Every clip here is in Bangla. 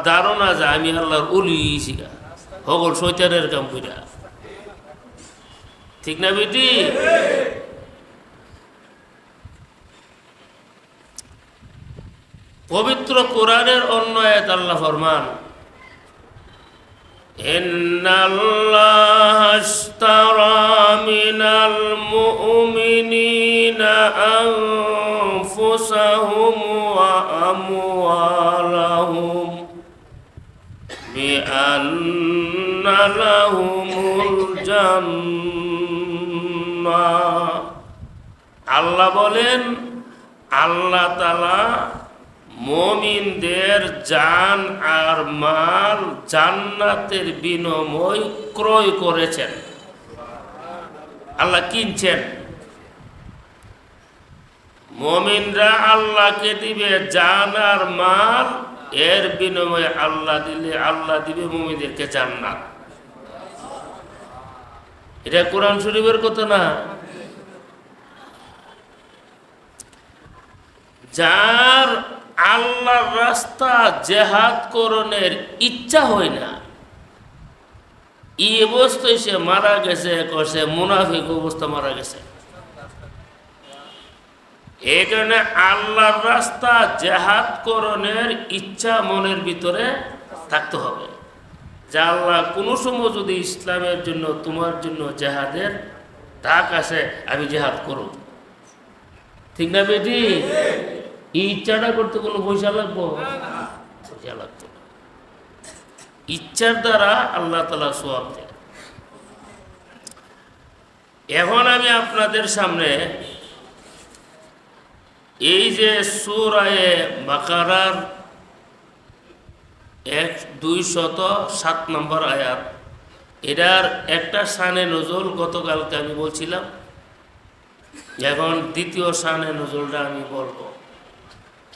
ধারণা যে আমি আল্লাহর উলি শিখা হগল শৈতানের কাম কইরা ঠিক না বেটি পবিত্র কোরআনের অন্য আয়াত আল্লাহ ফরমান إن الله اشترى من المؤمنين أنفسهم وأموالهم بأن لهم الجنة আল্লাহ বলেন আল্লাহ তালা মমিনদের জান আর মাল জান্নাতের বিনিময় ক্রয় করেছেন আল্লাহ কিনছেন মমিনরা আল্লাহকে দিবে জান আর মাল এর বিনিময়ে আল্লাহ দিলে আল্লাহ দিবে মমিনদেরকে জান্নাত। এটা কোরআন শরীফের কথা না। যার আল্লাহর রাস্তা জেহাদ করণের ইচ্ছা হয় না, এই অবস্থায় সে মারা গেছে সে মুনাফিক অবস্থা মারা গেছে। এই কারণে আল্লাহর রাস্তা জেহাদ করণের ইচ্ছা মনের ভিতরে থাকতে হবে। যে আল্লাহ কোনো সময় যদি ইসলামের জন্য, তোমার জন্য জেহাদের ডাক আছে আমি জেহাদ করব। ঠিক না বেটি? ইচ্ছাটা করতে কোনো পয়সা লাগবো? পয়সা লাগতো ইচ্ছার দ্বারা আল্লাহ তালা সোয়াব দেয় এখন আমি আপনাদের সামনে এই যে সুরায়ে বাকারার এক, দুই শত সাত নম্বর আয়াত, এটার একটা সানে নজল গতকালকে আমি বলছিলাম। এখন দ্বিতীয় সানে নজলটা আমি বলব।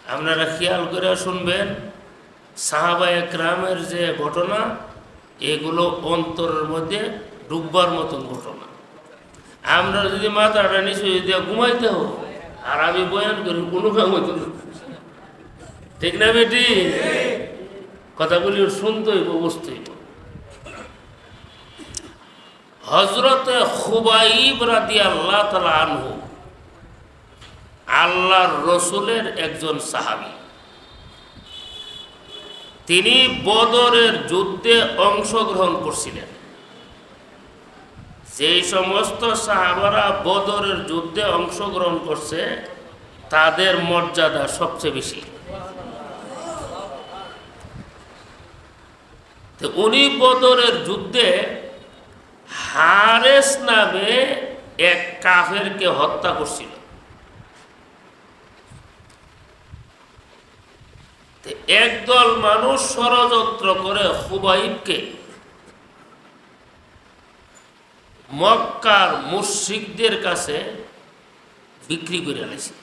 আপনারা খেয়াল করে শুনবেন, সাহাবা একরামের যে ঘটনা, এগুলো অন্তরের মধ্যে ডুববার মতন ঘটনা। আমরা যদি মাথাটা নিচে যদি ঘুমাইতে হোক আর আমি বয়ান করি, কোনো কাম ঠিক না বেটি? কথাগুলি শুনতে হইব, বুঝতে হইব। হজরতে খুবাইব রাদি আল্লাহ তালা আনহু, আল্লাহর রসুলের একজন সাহাবি। তিনি বদরের যুদ্ধে অংশগ্রহণ করছিলেন। যেই সমস্ত সাহাবারা বদরের যুদ্ধে অংশগ্রহণ করছে, তাদের মর্যাদা সবচেয়ে বেশি। উনি বদরের যুদ্ধে হারেস নামে এক কাফেরকে হত্যা করছিল। একদল মানুষ ষড়যন্ত্র করে হুবাইবকে মক্কার মুশিকদের কাছে বিক্রি করে আনেছে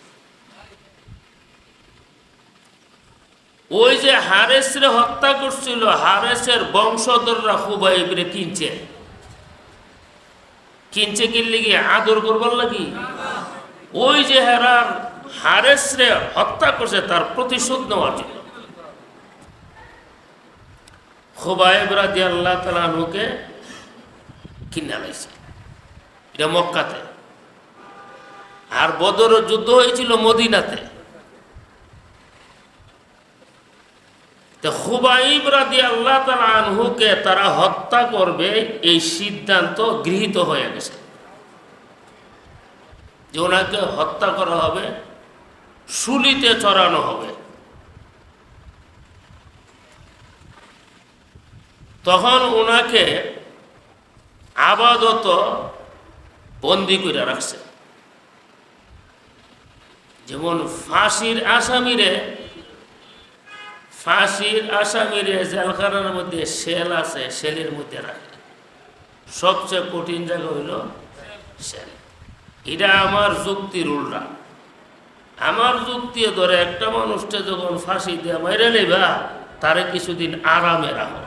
ওই যে হারেসরে হত্যা করছিল, হারেসের বংশধররা হুবাইবরে কিনছে। কিনছে কিনলে কি আদর করবার লাগি? ওই যে হেরার হারেসরে হত্যা করছে, তার প্রতিশোধ নেওয়ার জন্য। খোবাইব রাজি আল্লাহ তালুকে কিনে এটা মক্কাতে। আর বদর যুদ্ধ হয়েছিল মদিনাতে। খুবাইব রাদি আল্লাহ তালা আনহুকে তারা হত্যা করবে, এই সিদ্ধান্ত গৃহীত হয়ে গেছে। যে ওনাকে হত্যা করা হবে শুলিতে চড়ানো হবে। তখন ওনাকে আবাদত বন্দি করে রাখছে। যেমন ফাঁসির আসামিরে ফাঁসির আসামিরে জেলখানার মধ্যে সেল আছে সেলের মধ্যে রাখে। সবচেয়ে কঠিন জায়গা হইল সেল এটা আমার যুক্তির উল্টা। আমার যুক্তি ধরে একটা মানুষটা যখন ফাঁসি দিয়ে মেরে নেবা তারে কিছুদিন আরামে রাখো।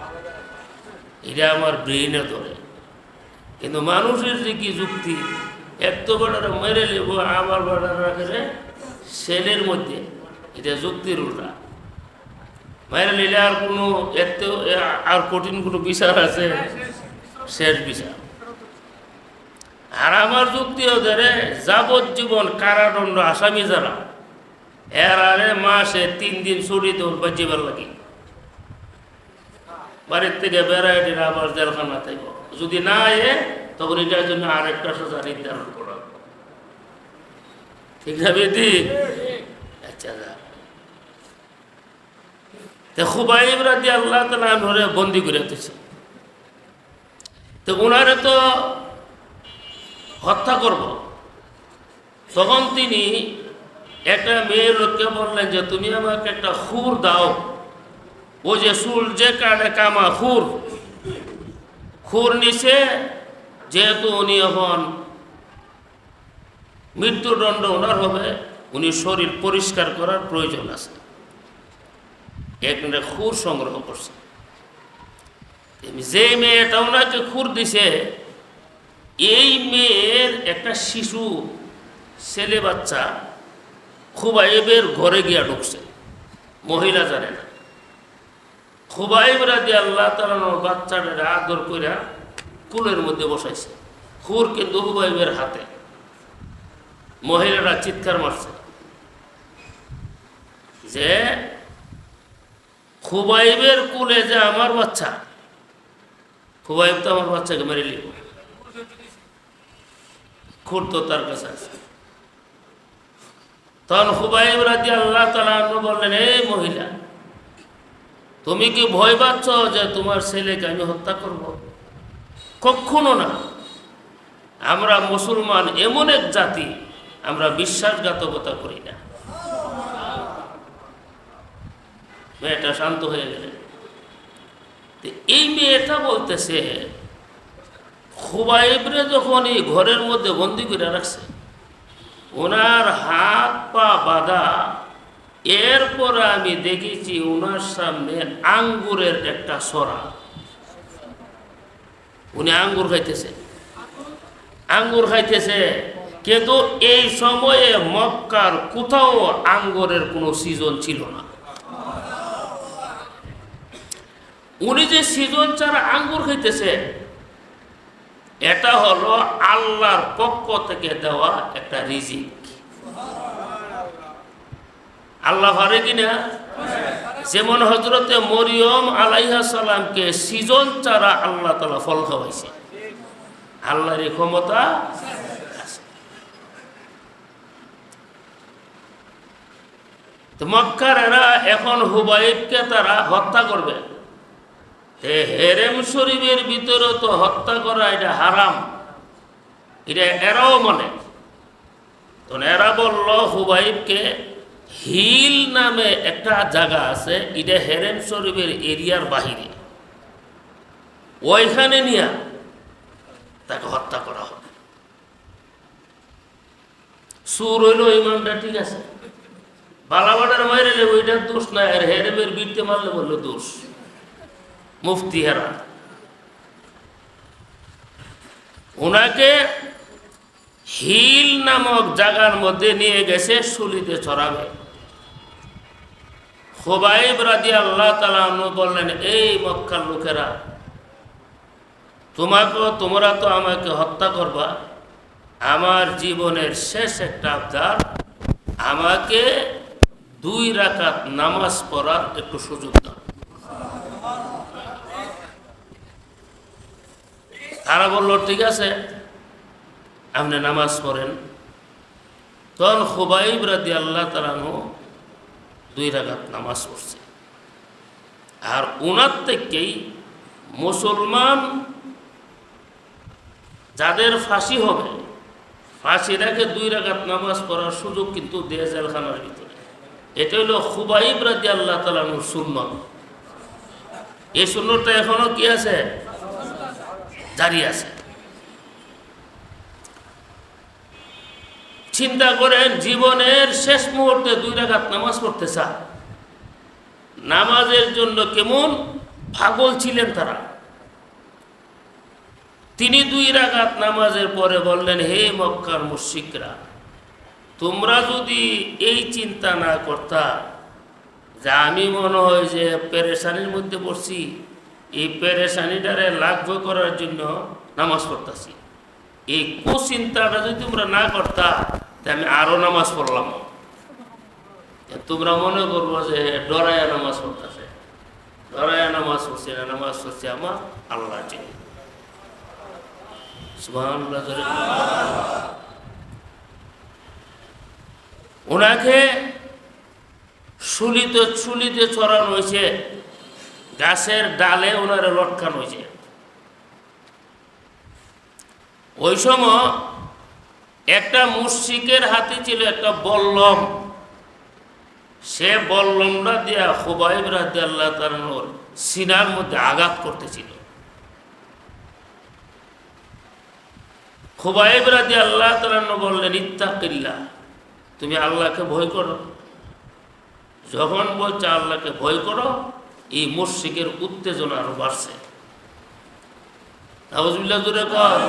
এটা আমার ব্রেইনে ধরে। কিন্তু মানুষের যে কি যুক্তি এত বেড়ারা মেরে নেব, আবার বেড়ারা রাখে সেলের মধ্যে। এটা যুক্তির উল্টা। মায়েরা নিলে আর কোনো এত আর কঠিন কোনো বিচার আছে? শেষ বিচার। আর আমার যুক্তি ধরে যাবজ্জীবন কারাদণ্ড আসামি যারা, এর আরে মাসে তিন দিন ছুটি দেওয়ার বাজিবার লাগে। বাড়ির থেকে দিলে আবার জেলখানা থাকব যদি না এ, তখন এটার জন্য আরেকটা সাজা নির্ধারণ করা। ঠিক না বেদি আচ্ছা আল্লাহ তালা ধরে বন্দি করে তো ওনারে তো হত্যা করব। তখন তিনি একটা মেয়ে লোককে বললেন যে, তুমি আমাকে একটা খুর দাও। ও যে সুল যে কানে কামা খুর খুর নিছে, যেহেতু উনি এখন মৃত্যুদণ্ড ওনার হবে, উনি শরীর পরিষ্কার করার প্রয়োজন আছে। একটা খুর সংগ্রহ করছে। যে মেয়েটা ওনাকে খুর দিছে, এই মেয়ের একটা শিশু, ছেলে বাচ্চা খুব খুবাইবের ঘরে গিয়া ঢুকছে। মহিলা জানে না। খুবাইব রাজি আল্লাহ তালানোর বাচ্চাটা আদর করে কুলের মধ্যে বসাইছে। খুর কিন্তু খুবাইবের হাতে। মহিলারা চিৎকার মারছে। যে, খুবাইবের কুলে যে আমার বাচ্চা, খুবাইব তো আমার বাচ্চাকে মেরে লিব খুর তো তার কাছে আছে। তখন খুবাইব রাজি আল্লাহ তালা বললেন, এই মহিলা তুমি কি ভয় পাচ্ছ যে তোমার ছেলেকে আমি হত্যা করব? কখনো না। আমরা মুসলমান এমন এক জাতি, আমরা বিশ্বাসঘাতকতা করি না। মেয়েটা শান্ত হয়ে গেলেন এই মেয়েটা বলতেছে, খুবাইবরে যখন এই ঘরের মধ্যে বন্দি করে রাখছে, ওনার হাত পা বাঁধা এরপর আমি দেখেছি ওনার সামনে আঙ্গুরের একটা সরা। উনি আঙ্গুর খাইতেছে। আঙ্গুর খাইতেছে। কিন্তু এই সময়ে মক্কার কোথাও আঙ্গুরের কোনো সিজন ছিল না। উনি যে সিজন ছাড়া আঙ্গুর খাইতেছে, এটা হলো আল্লাহর পক্ষ থেকে দেওয়া একটা রিজিক। আল্লাহ পারে কিনা যেমন হজরতে মরিয়ম আলাইহা সালামকে সিজন ছাড়া আল্লাহ তালা ফল খাওয়াইছে। আল্লাহর এই ক্ষমতা মক্কার এরা এখন হুবাইবকে তারা হত্যা করবে। হেরেম শরীফের ভিতরে তো হত্যা করা এটা হারাম। এটা এরাও মানে। তো এরা বলল হুবাইবকে হিল নামে একটা জায়গা আছে, এটা হেরেম শরীফের এরিয়ার বাহিরে। ওইখানে নিয়ে তাকে হত্যা করা হবে। সুর হইল ইমানটা ঠিক আছে? বালাবাটার মাইরে ওইটার দোষ নাই, আর হেরেমের বীরতে মারলে বলল দোষ। মুফতি হেরা ওনাকে হিল নামক জায়গার মধ্যে নিয়ে গেছে সুলিতে চড়াবে খোবাইব রাজি আল্লাহ তালা বললেন, এই মক্কার লোকেরা, তোমাকে, তোমরা তো আমাকে হত্যা করবা। আমার জীবনের শেষ একটা আবদার, আমাকে দুই রাকাত নামাজ পড়ার একটু সুযোগ দাও। তারা বলল, ঠিক আছে, আপনি নামাজ পড়েন। তখন খুবাইব রাদি আল্লাহ তালানো দুই রাগাত নামাজ পড়ছে। আর ওনার থেকেই মুসলমান যাদের ফাঁসি হবে, ফাঁসি আগে দুই রাগাত নামাজ পড়ার সুযোগ কিন্তু দেয় জেলখানার ভিতরে। এটা হলো খুবাইব রাদি আল্লাহ তালানুর সুন্নত এই সুন্নতটা এখনও কি আছে? জারি আছে। চিন্তা করেন, জীবনের শেষ মুহূর্তে দুই রাখাত নামাজ পড়তে চায় নামাজের জন্য কেমন পাগল ছিলেন তারা। তিনি দুই রাগাত নামাজের পরে বললেন, হে মক্কার মুশিকরা তোমরা যদি এই চিন্তা না করতা, যে আমি মনে হয় যে পেরেশানির মধ্যে পড়ছি, এই পেরেশানিটারে লাঘব করার জন্য নামাজ পড়তেছি। এই কুচিন্তাটা যদি তোমরা না করতা তা আমি আরও নামাজ পড়লাম। তোমরা মনে করব যে ডরায়া নামাজ পড়তেছে। ডরায়া নামাজ পড়ছে না, নামাজ পড়ছে আমার আল্লাহ বলো। ওনাকে শুলিতে শুলিতে চড়ানো হয়েছে, গাছের ডালে ওনারে লটকানো হয়েছে। ওই সময় একটা মুশিকের হাতে ছিল একটা বল্লম। সে বল্লমটা দিয়া খুবাইব রাতে আল্লাহ তালানোর সিনার মধ্যে আঘাত করতেছিল। খুবাইব রাতে আল্লাহ তালানো বললেন ইত্তাকিল্লা তুমি আল্লাহকে ভয় করো। যখন বলছে আল্লাহকে ভয় করো, এই মুশিকের উত্তেজনা আরও বাড়ছে। নাউজুবিল্লাহ জোরে কর।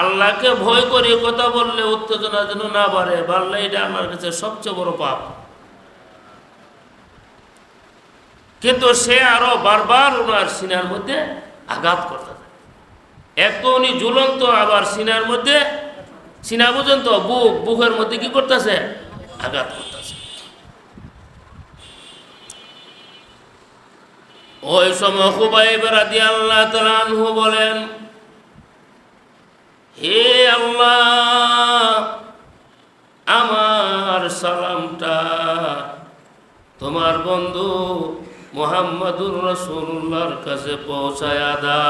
আল্লাহকে ভয় করে কথা বললে উত্তেজনা যেন না বাড়ে, বাড়লে এটা আল্লাহর কাছে সবচেয়ে বড় পাপ। কিন্তু সে আরও বারবার ওনার সিনার মধ্যে আঘাত করতে থাকে। এক তো উনি ঝুলন্ত, আবার সিনার মধ্যে, সিনা পর্যন্ত বুক, বুকের মধ্যে কি করতেছে? আঘাত করতেছে। ওই সময় খুবাই বেড়া দিয়ে আল্লাহ বলেন হে আল্লাহ, আমার সালামটা তোমার বন্ধু মোহাম্মদুর রসুল্লাহর কাছে পৌঁছায় দা।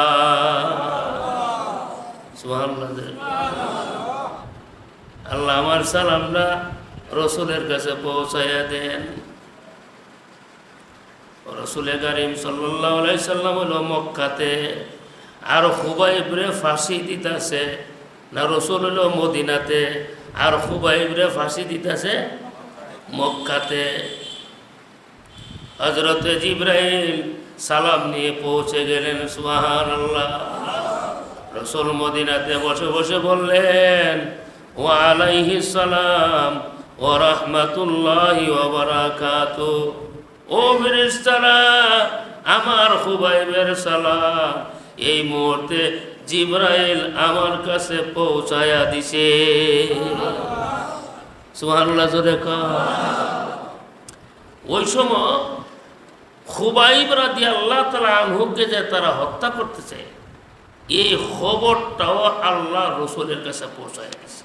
আল্লাহ আমার সালামটা রসুলের কাছে পৌঁছাইয়া দেন। রসুলে করিম সাল্লাহ সাল্লাম হলো মক্কাতে আর খুবাইবরে ফাঁসি দিতেছে। না রসুল হলো মদিনাতে, আর খুবাইবরে ফাঁসি দিতেছে মক্কাতে। হজরতে জিব্রাহিম সালাম নিয়ে পৌঁছে গেলেন সুবাহান আল্লাহ রসুল মদিনাতে বসে বসে বললেন ও আলাইহি সালাম ও রহমতুল্লাহি ও বারাকাতু। ও ফেরেশতারা, আমার খুবাইবের সালাম, এই মুহূর্তে জিব্রাইল আমার কাছে পৌঁছায়া দিছে। সুবহানাল্লাহ, জোরে ওই সময় খুবাইব রাদি আল্লাহ তালা আনহুকে যে তারা হত্যা করতেছে, এই খবরটাও আল্লাহ রসুলের কাছে পৌঁছায় গেছে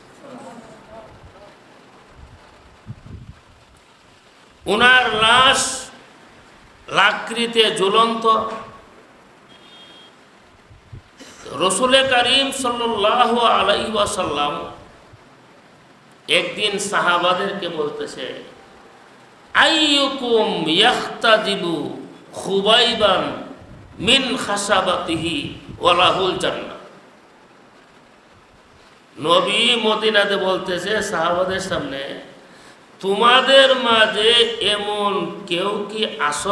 ওনার লাশ লাকড়িতে ঝুলন্ত রসুলে করিম সাল্লাহ আলাই একদিন সাহাবাদেরকে বলতেছে, আইয়ুকুম ইয়াখতাজিবু খুবাইবান মিন খাসাবাতিহি ওয়ালাহুল জান্নাহ। নবী মদিনাতে বলতেছে সাহাবাদের সামনে, তোমাদের মাঝে এমন কেউ কি আস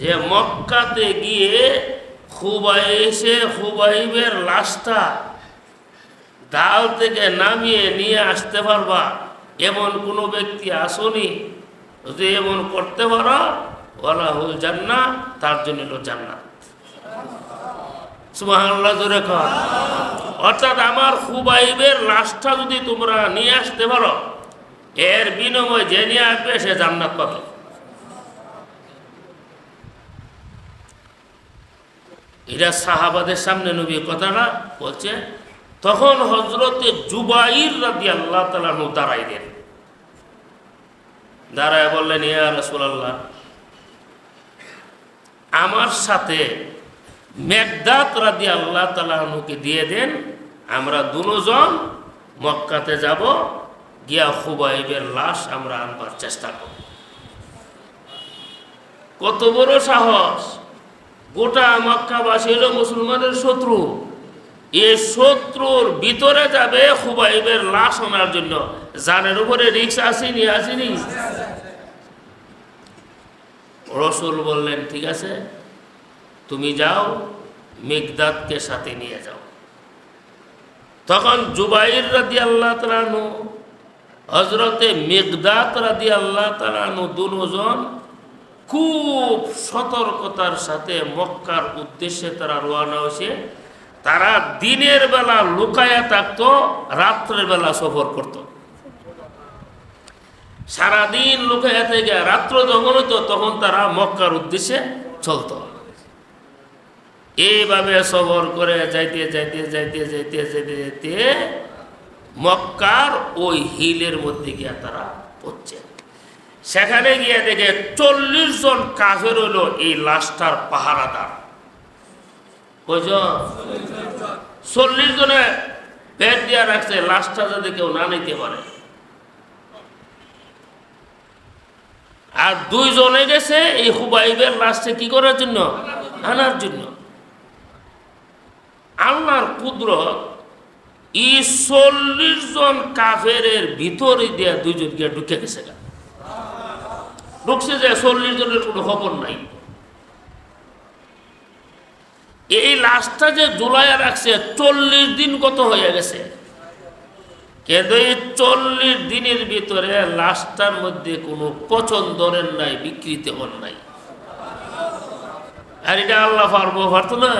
যে মক্কাতে গিয়ে খুবাই এসে খুবাইবের লাশটা ডাল থেকে নামিয়ে নিয়ে আসতে পারবা। এমন কোনো ব্যক্তি আসনি, যদি এমন করতে পারো ওয়ালাহুল জান্না, তার জন্য হলো জান্নাত। সুবহানাল্লাহ, জোরে অর্থাৎ আমার খুবাইবের লাশটা যদি তোমরা নিয়ে আসতে পারো, এর বিনিময়ে যে নিয়ে আসবে সে জান্নাত পাবে। এরা সাহাবাদের সামনে নবী কথাটা বলছে, তখন হজরতে জুবাইর রাদি আল্লাহ তালানু দাঁড়াইলেন দাঁড়ায় বললেন, ইয়া রসুল্লাহ আমার সাথে মেঘদাত রাদি আল্লাহ তালানুকে দিয়ে দেন, আমরা দুজন মক্কাতে যাব, গিয়া খুবাইবের লাশ আমরা আনবার চেষ্টা করব। কত বড় সাহস! গোটা মক্কাবাসী হলো মুসলমানের শত্রু। এই শত্রুর ভিতরে যাবে খুবাইবের লাশ আনার জন্য। জানের উপরে রিক্স আসেনি আসেনি। রসুল বললেন, ঠিক আছে, তুমি যাও মেঘদাদকে সাথে নিয়ে যাও। তখন জুবাইর রাদি আল্লাহ তালানু হজরতে মেঘদাত রাদি আল্লাহ তালানু দুজন খুব সতর্কতার সাথে মক্কার উদ্দেশ্যে তারা রোয়ানা হয়েছে। তারা দিনের বেলা লুকায়া থাকতো, রাত্রের বেলা সফর করত। সারাদিন লুকায়া থেকে রাত্র যখন হতো তখন তারা মক্কার উদ্দেশ্যে চলতো। এইভাবে সফর করে যাইতে যাইতে যাইতে যাইতে যাইতে যাইতে মক্কার ওই হিলের মধ্যে গিয়া তারা পড়ছে সেখানে গিয়ে দেখে চল্লিশ জন কাফের হলো এই লাশটার পাহারাদার। চল্লিশ জনে পেট দিয়া রাখছে, লাশটা যাতে কেউ না নিতে পারে। আর দুইজনে গেছে এই হুবাইবের লাশটা কি করার জন্য? আনার জন্য। আল্লাহর কুদরত ই চল্লিশ জন কাফের ভিতরে দিয়ে দুইজন গিয়ে ঢুকে গেছে। ঢুকছে যে চল্লিশ জনের কোনো খবর নাই। এই লাশটা যে জুলাইয়া রাখছে, চল্লিশ দিন কত হয়ে গেছে? কিন্তু এই চল্লিশ দিনের ভিতরে লাশটার মধ্যে কোনো পছন্দরের নাই, বিকৃতি হন নাই। আর এটা আল্লাহ পারব, পারতো না?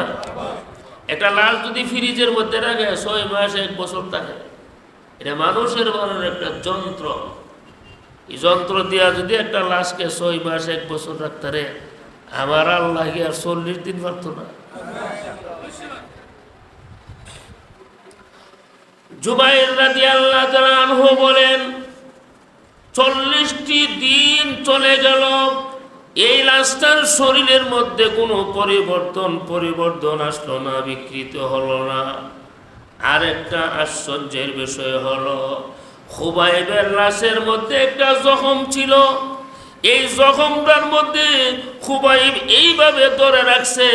একটা লাশ যদি ফ্রিজের মধ্যে রাখে, ছয় মাস, এক বছর থাকে। এটা মানুষের বানানোর একটা যন্ত্র। এই যন্ত্র দিয়া যদি একটা লাশকে ছয় মাস, এক বছর রাখতে রে আমার আল্লাহ আর চল্লিশ দিন পারত না। জুবাইর রাদি আল্লাহ আনহু বলেন, চল্লিশটি দিন চলে গেল, এই লাশটার শরীরের মধ্যে কোনো পরিবর্তন পরিবর্তন আসলো না, বিকৃত হলো না। আর একটা আশ্চর্যের বিষয় হলো খুবাইবের লাশের মধ্যে একটা জখম ছিল। এই জখমটার মধ্যে খুবাইব এইভাবে ধরে রাখছে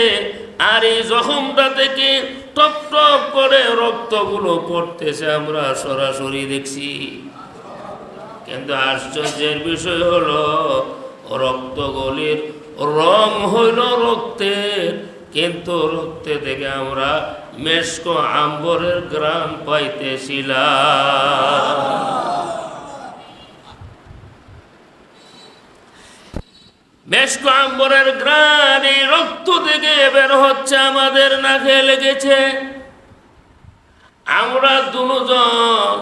আর এই জখমটা থেকে টপ টপ করে রক্তগুলো পড়তেছে আমরা সরাসরি দেখছি। কিন্তু আশ্চর্যের বিষয় হলো, রক্তগুলির রং হইল রক্তের, কিন্তু রক্তে থেকে আমরা মেশক আম্বরের গ্রাম পাইতেছিলাম। মেশক আম্বরের গ্রাম রক্ত থেকে বের হচ্ছে, আমাদের নাকে লেগেছে। আমরা দুজন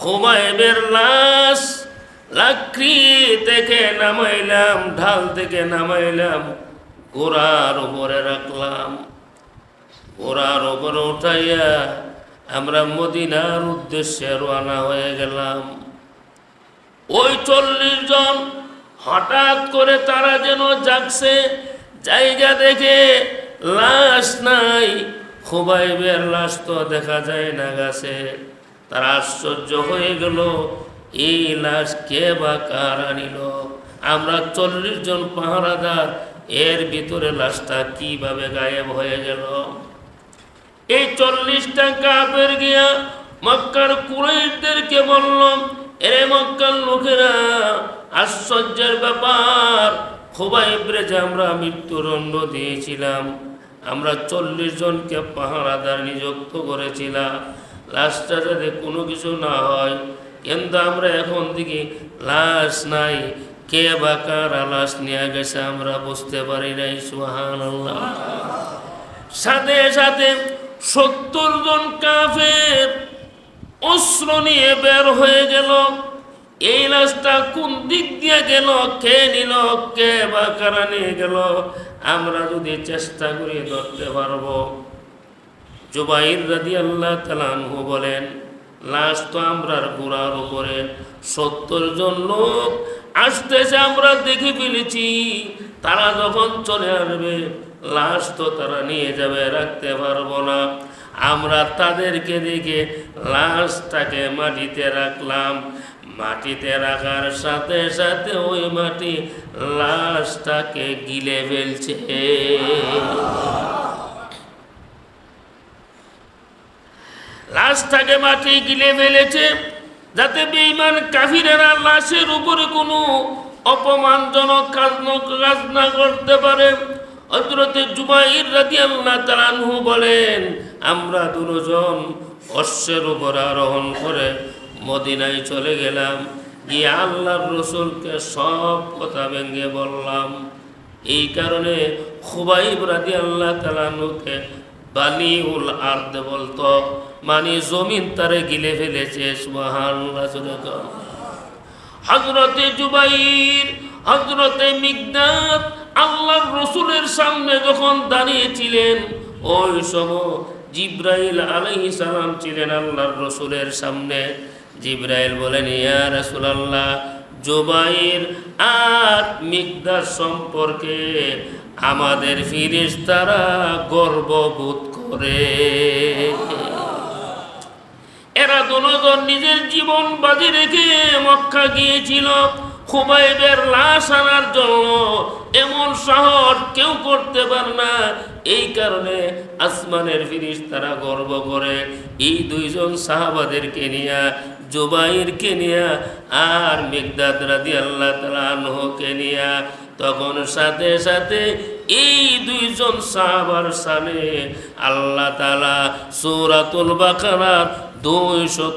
হুমায়ুবের লাশ লাকড়ি থেকে নামাইলাম, ঢাল থেকে নামাইলাম গোড়ার উপরে রাখলাম। গোড়ার উপরে উঠাইয়া আমরা মদিনার উদ্দেশ্যে রওনা হয়ে গেলাম। ওই চল্লিশ জন হঠাৎ করে তারা যেন জাগছে, জায়গা দেখে লাশ নাই। খুবাইবের লাশ তো দেখা যায় না গাছে। তারা আশ্চর্য হয়ে গেল, এই লাশ কে বা কার আনিল? আমরা চল্লিশ জন পাহারাদার, এর ভিতরে লাশটা কীভাবে গায়েব হয়ে গেল? এই চল্লিশটা কাপের গিয়া মক্কার কুরাইশদেরকে বললাম, এরে মক্কার লোকেরা, আশ্চর্যের ব্যাপার। খুবাইবরে যে আমরা মৃত্যুদণ্ড দিয়েছিলাম। আমরা চল্লিশ জনকে পাহারাদার নিযুক্ত করেছিলাম। লাশটা যাতে কোনো কিছু না হয়, কিন্তু আমরা এখন দেখি লাশ নাই। কে বা কারা লাশ নিয়ে গেছে আমরা বুঝতে পারি নাই সুহান সাথে সাথে সত্তর জন কাফের অস্ত্র নিয়ে বের হয়ে গেল। এই লাশটা কোন দিক দিয়ে গেল? কে নিল? কে বা কারা নিয়ে গেল? আমরা যদি চেষ্টা করে ধরতে পারব। জুবাইর রাদি আল্লাহ তালানহু বলেন, লাশ তো আমরার গোড়ার উপরে। সত্তর জন লোক আসতেছে, আমরা দেখে ফেলেছি। তারা যখন চলে আসবে লাশ তো তারা নিয়ে যাবে, রাখতে পারব না। আমরা তাদেরকে দেখে লাশটাকে মাটিতে রাখলাম। মাটিতে রাখার সাথে সাথে ওই মাটি লাশটাকে গিলে ফেলছে। লাশটাকে মাটি গিলে ফেলেছে, যাতে বেঈমান কাফিরেরা লাশের উপরে কোনো অপমানজনক কাজ না করতে পারে। হজরতে জুবাইর রাদি আল্লাহ তালানহু বলেন, আমরা দুজন অশ্বের উপর আরোহণ করে মদিনায় চলে গেলাম। গিয়ে আল্লাহর রসুলকে সব কথা ভেঙে বললাম। এই কারণে খুবাইব রাদি আল্লাহ তালানুকে বালিউল আর্দ বলতো মানে জমিন তারে গিলে ফেলেছে হজরতে জুবাইর হজরতে মিগদাদ আল্লাহর রসুলের সামনে যখন দাঁড়িয়েছিলেন, ওই সময় জিব্রাইল আলাইহি সালাম ছিলেন আল্লাহর রসুলের সামনে। জিব্রাইল বলেন, ইয়া রাসূলুল্লাহ, জুবাইর আর মিগদাদ সম্পর্কে আমাদের ফিরিস্তারা গর্ববোধ করে। এরা দুজন নিজের জীবন বাজি রেখে মক্কা গিয়েছিল। খুবাইবের লাশ আনার জন্য এমন শহর কেউ করতে পারে না। এই কারণে আসমানের ফিরিস তারা গর্ব করে। এই দুইজন সাহাবাদের কেনিয়া জুবাইরকে কেনিয়া আর মেঘদাদ রাদি আল্লাহ তালাহকে নিয়ে। তখন সাথে সাথে এই দুইজন সাহাবার সামনে আল্লাহ তালা সূরাতুল বাকারার দুইশত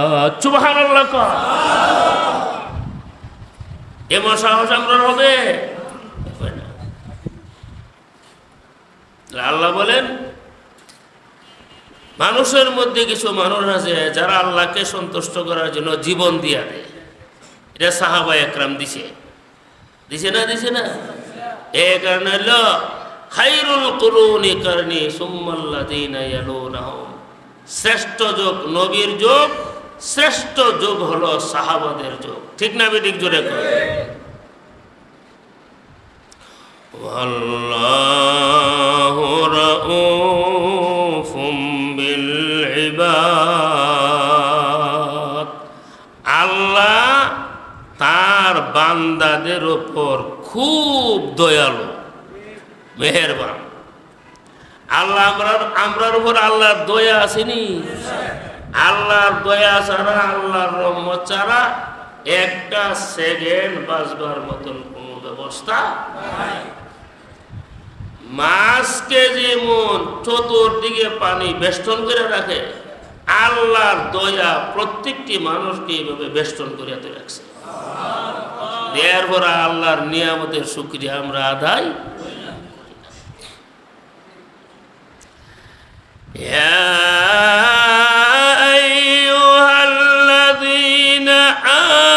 এমন সাহস আমরা হবে। আল্লাহ বলেন, মানুষের মধ্যে কিছু মানুষ আছে যারা আল্লাহকে সন্তুষ্ট করার জন্য জীবন দিয়া দেয়। এটা সাহাবা একরাম দিছে। দিছে না দিছে না? এ কারণে হলো খাইরুল কারণে শ্রেষ্ঠ যোগ, নবীর যোগ শ্রেষ্ঠ যুগ হলো সাহাবাদের যুগ। ঠিক না বিদিক জোরে আল্লাহ তার বান্দাদের ওপর খুব দয়ালু, মেহেরবান। আল্লাহ আমরার আমরার উপর আল্লাহর দয়া আসেনি আল্লাহর দয়া ছাড়া, আল্লাহর রহমত ছাড়া একটা সেকেন্ড বাঁচবার মতন কোনো ব্যবস্থা মাছকে যেমন চতুর্দিকে পানি বেষ্টন করে রাখে, আল্লাহর দয়া প্রত্যেকটি মানুষকে এইভাবে বেষ্টন করে রাখছে। দেয়ার পর আল্লাহর নিয়ামতের শুক্রিয়া আমরা আদায় يا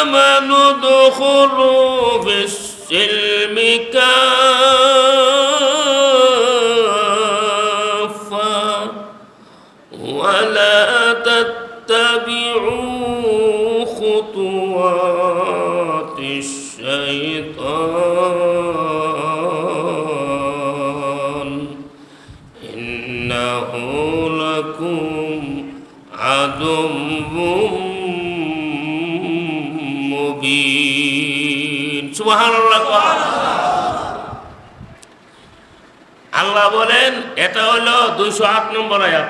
آمنوا ادخلوا في السلم كافة ولا تتبعوا خطوات الشيطان. আল্লাহ বলেন, এটা হলো দুইশো আট নম্বর আয়াত।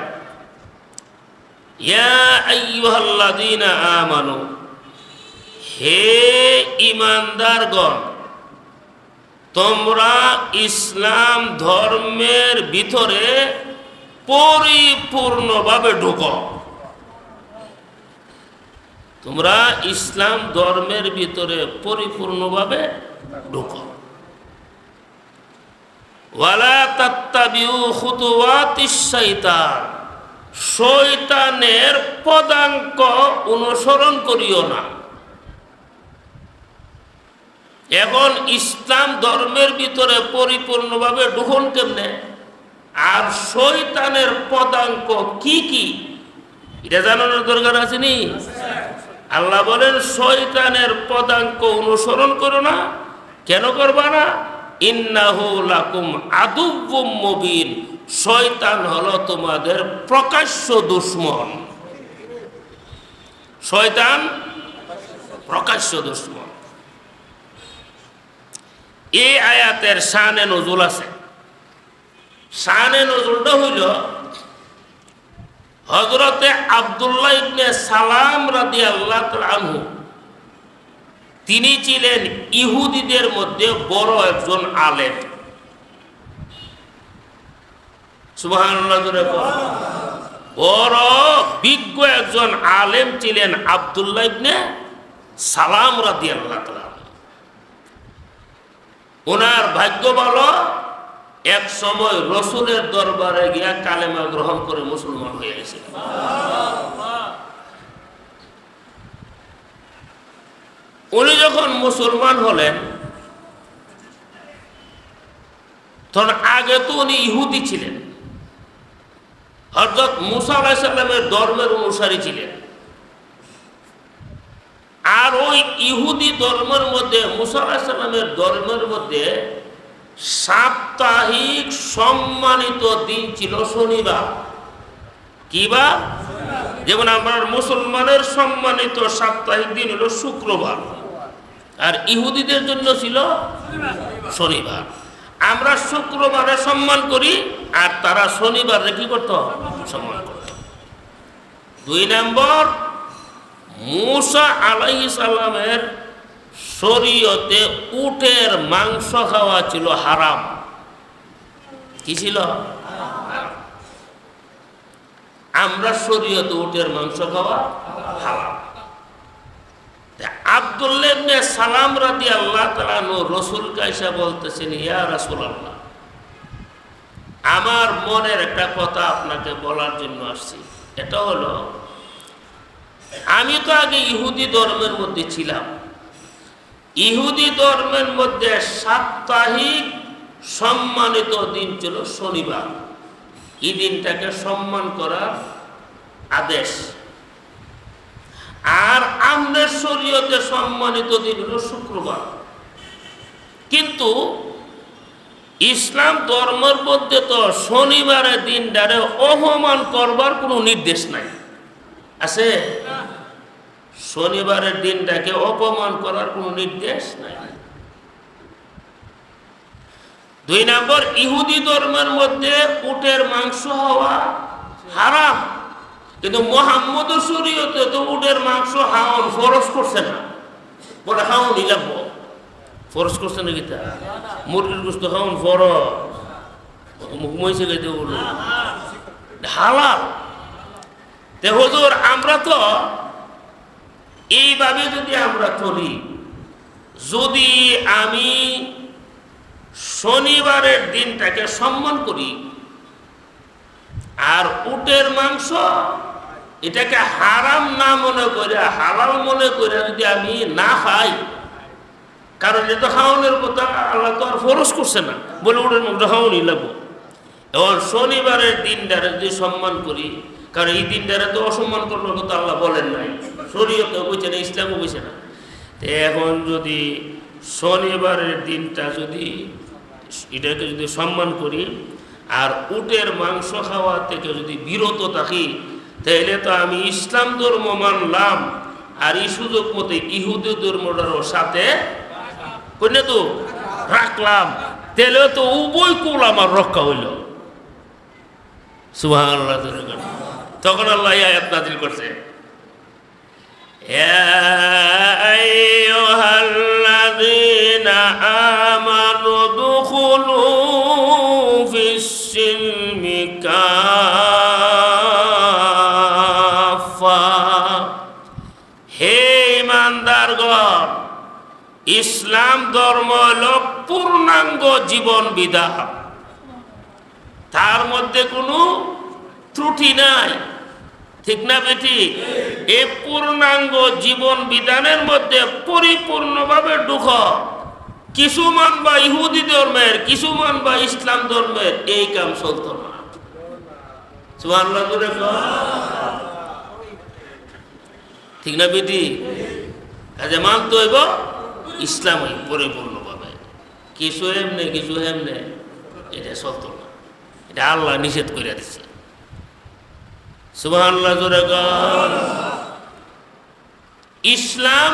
হে ইমানদারগণ, তোমরা ইসলাম ধর্মের ভিতরে পরিপূর্ণভাবে ঢুকো। তোমরা ইসলাম ধর্মের ভিতরে পরিপূর্ণভাবে ঢুকো। ওয়ালা পদাঙ্ক অনুসরণ করিও না। এখন ইসলাম ধর্মের ভিতরে পরিপূর্ণভাবে ঢুকুন কেমনে? আর শয়তানের পদাঙ্ক কি কি? এটা জানানোর দরকার আছে নি? আল্লাহ বলেন, শয়তানের পদাঙ্ক অনুসরণ করো না। কেন করবা না? ইন্নাহু লাকুম আদুব্বুম শয়তান হলো তোমাদের প্রকাশ্য দুশ্মন। শয়তান প্রকাশ্য দুশ্মন। এই আয়াতের শানে নজুল আছে। শানে নজুলটা হইল হজরতে আবদুল্লাহ ইবনে সালাম রাদি আল্লাহ আনহু। তিনি ছিলেন ইহুদিদের মধ্যে বড় একজন আলেম। বড়, বিজ্ঞ একজন আলেম ছিলেন আবদুল্লাহ ইবনে সালাম রাদি আল্লাহ ওনার ভাগ্য ভালো, এক সময় রসুলের দরবারে গিয়া কালেমা গ্রহণ করে মুসলমান হয়ে গেছে। উনি যখন মুসলমান হলেন, তখন আগে তো উনি ইহুদি ছিলেন। হজরত মুসা আলাহিসাল্লামের ধর্মের অনুসারী ছিলেন। আর ওই ইহুদি ধর্মের মধ্যে, মুসা আলাহিসাল্লামের ধর্মের মধ্যে সাপ্তাহিক সম্মানিত দিন ছিল শনিবার। কিবা যেমন আমার মুসলমানের সম্মানিত সাপ্তাহিক দিন হলো শুক্রবার। আর ইহুদিদের জন্য ছিল শনিবার। আমরা শুক্রবারে সম্মান করি, আর তারা শনিবারে কি করত? সম্মান করত। দুই নম্বর, মুসা আলাইহি সাল্লামের শরীয়তে উটের মাংস খাওয়া ছিল হারাম। কি ছিল? আমরা শরীয়তে উটের মাংস খাওয়া আবদুল্লাহ সালাম আল্লাহ রসুল বলতেছেন, ইয়া আল্লাহ আমার মনের একটা কথা আপনাকে বলার জন্য আসছি। এটা হলো, আমি তো আগে ইহুদি ধর্মের মধ্যে ছিলাম। ইহুদি ধর্মের মধ্যে সাপ্তাহিক সম্মানিত দিন ছিল শনিবার। এই দিনটাকে সম্মান করার আদেশ। আর আমাদের শরীয়তে সম্মানিত দিন হলো শুক্রবার। কিন্তু ইসলাম ধর্মের মধ্যে তো শনিবারের দিনটারে অপমান করবার কোনো নির্দেশ নাই। আছে? শনিবারের দিনটাকে অপমান করার কোনো নির্দেশ নাই। দুই নম্বর, ইহুদি ধর্মের মধ্যে উটের মাংস হওয়া হারাম। কিন্তু মোহাম্মদ শরীয়তে তো উটের মাংস হাওন ফরস করছে না। বলে হাওনই লাগবো। ফরস করছে নাকি তা? মুরগির গোস্ত হাওন ফরস মহিষে গাইতে বলল হালাল। তে হুজুর, আমরা তো এইভাবে যদি আমরা চলি, যদি আমি শনিবারের দিনটাকে সম্মান করি। আর উটের মাংস, এটাকে হারাম না মনে করে, হালাল মনে করে যদি আমি না খাই, কারণ এটা খাওয়ানোর কথা আল্লাহ তো আর ফরস করছে না। বলে উটের মাংস খাওয়ানি লাগবো। এবং শনিবারের দিনটারে যদি সম্মান করি, কারণ এই দিনটারে তো অসম্মান করবার কথা আল্লাহ বলেন নাই। শরীয়তে বুঝছে না, ইসলামও বুঝছে না। এখন যদি শনিবারের দিনটা যদি এটাকে যদি সম্মান করি আর উটের মাংস খাওয়া থেকে যদি বিরত থাকি তাহলে তো আমি ইসলাম ধর্ম মানলাম আর এই সুযোগ মতো ইহুদি ধর্মটারও সাথে কইলে তো রাখলাম তাহলে তো উভয় কুল আমার রক্ষা হইল সুবাহ আল্লাহ তখন আল্লাহ এই আয়াত নাজিল করছে يا أيها الذين آمنوا السلم كافة হে ইমানদারগণ ইসলাম ধর্ম হল পূর্ণাঙ্গ জীবন বিধান তার মধ্যে কোনো ত্রুটি নাই ঠিক না বেটি এই পূর্ণাঙ্গ জীবন বিধানের মধ্যে পরিপূর্ণভাবে ঢুক কিছু মান বা ইহুদি ধর্মের কিছু মান বা ইসলাম ধর্মের, এই কাম চলত না। ঠিক না বেটি কাজে মানতে হইব ইসলামই পরিপূর্ণভাবে। কিছু এমনি কিছু এমনি এটা চলত না। এটা আল্লাহ নিষেধ করে দিচ্ছে সুবহানাল্লাহ, জোরে কও। ইসলাম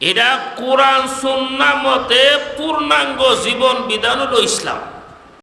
এটা কোরআন সুন্না মতে পূর্ণাঙ্গ জীবন বিধান হল ইসলাম।